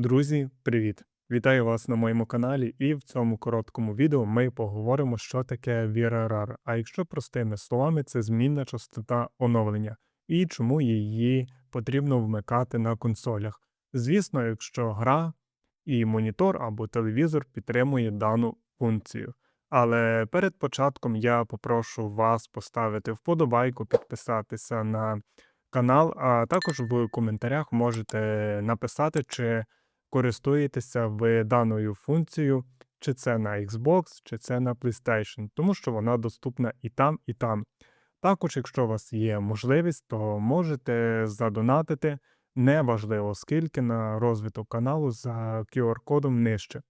Друзі, привіт! Вітаю вас на моєму каналі, і в цьому короткому відео ми поговоримо, що таке VRR. А якщо простими словами, це змінна частота оновлення і чому її потрібно вмикати на консолях. Звісно, якщо гра і монітор або телевізор підтримує дану функцію. Але перед початком я попрошу вас поставити вподобайку, підписатися на канал, а також в коментарях можете написати, чи користуєтеся ви даною функцією, чи це на Xbox, чи це на PlayStation, тому що вона доступна і там, і там. Також, якщо у вас є можливість, то можете задонатити неважливо скільки на розвиток каналу за QR-кодом нижче.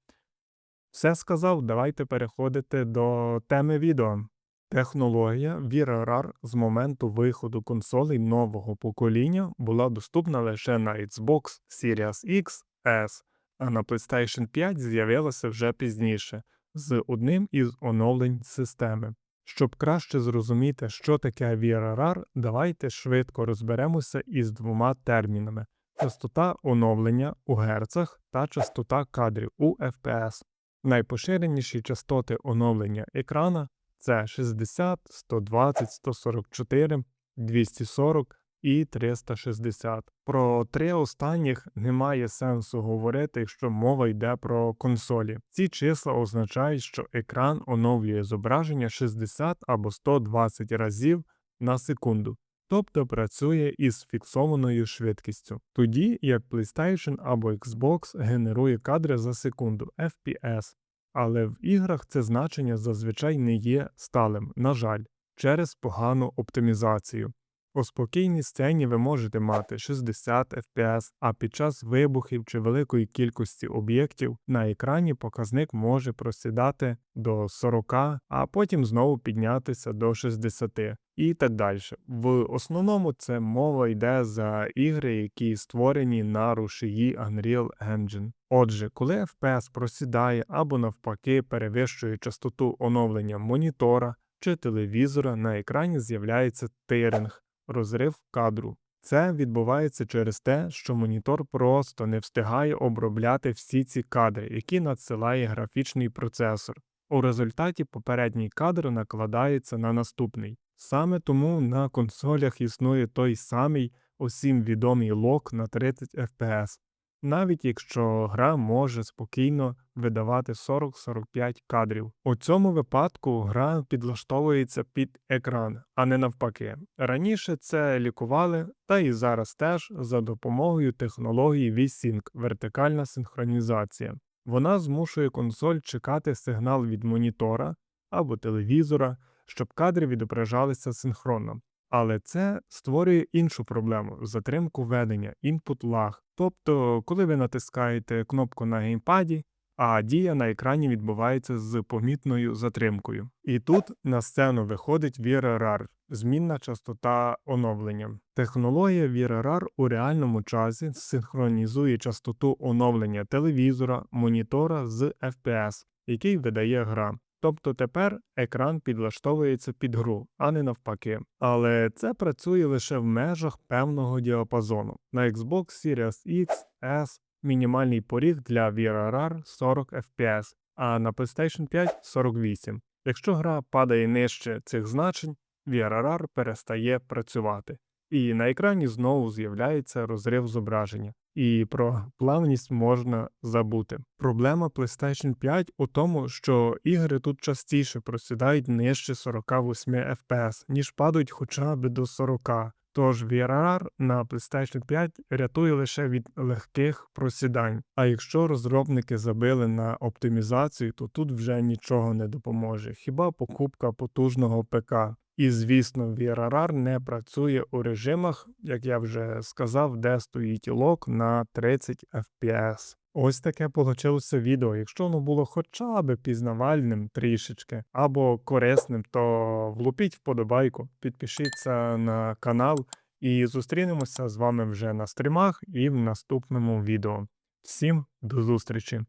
Все сказав, давайте переходити до теми відео. Технологія VRR з моменту виходу консолей нового покоління була доступна лише на Xbox Series X S, а на PlayStation 5 з'явилася вже пізніше з одним із оновлень системи. Щоб краще зрозуміти, що таке VRR, давайте швидко розберемося із двома термінами: частота оновлення у герцах та частота кадрів у FPS. Найпоширеніші частоти оновлення екрана це 60, 120, 144, 240 і 360. Про три останніх немає сенсу говорити, якщо мова йде про консолі. Ці числа означають, що екран оновлює зображення 60 або 120 разів на секунду. Тобто працює із фіксованою швидкістю, тоді як PlayStation або Xbox генерує кадри за секунду FPS, але в іграх це значення зазвичай не є сталим, на жаль, через погану оптимізацію. У спокійній сцені ви можете мати 60 FPS, а під час вибухів чи великої кількості об'єктів на екрані показник може просідати до 40, а потім знову піднятися до 60 і так далі. В основному це мова йде за ігри, які створені на рушії Unreal Engine. Отже, коли FPS просідає або навпаки перевищує частоту оновлення монітора чи телевізора, на екрані з'являється тиринг розрив кадру. Це відбувається через те, що монітор просто не встигає обробляти всі ці кадри, які надсилає графічний процесор. У результаті попередній кадр накладається на наступний. Саме тому на консолях існує той самий усім відомий лок на 30 FPS навіть якщо гра може спокійно видавати 40-45 кадрів. У цьому випадку гра підлаштовується під екран, а не навпаки. Раніше це лікували, та і зараз теж за допомогою технології V-Sync – вертикальна синхронізація. Вона змушує консоль чекати сигнал від монітора або телевізора, щоб кадри відображалися синхронно. Але це створює іншу проблему затримку ведення, input lag. Тобто, коли ви натискаєте кнопку на геймпаді, а дія на екрані відбувається з помітною затримкою. І тут на сцену виходить VRR – змінна частота оновлення. Технологія VRR у реальному часі синхронізує частоту оновлення телевізора, монітора з FPS, який видає гра. Тобто тепер екран підлаштовується під гру, а не навпаки. Але це працює лише в межах певного діапазону. На Xbox Series X, S мінімальний поріг для VRR 40 FPS, а на PlayStation 5 48. Якщо гра падає нижче цих значень, VRR перестає працювати. І на екрані знову з'являється розрив зображення і про плавність можна забути. Проблема PlayStation 5 у тому, що ігри тут частіше просідають нижче 48 FPS, ніж падають хоча б до 40. Тож VRR на PlayStation 5 рятує лише від легких просідань. А якщо розробники забили на оптимізацію, то тут вже нічого не допоможе. Хіба покупка потужного ПК? І, звісно, VRR не працює у режимах, як я вже сказав, де стоїть лок на 30 FPS. Ось таке получилося відео. Якщо воно було хоча б пізнавальним трішечки або корисним, то влупіть вподобайку, підпишіться на канал і зустрінемося з вами вже на стрімах і в наступному відео. Всім до зустрічі!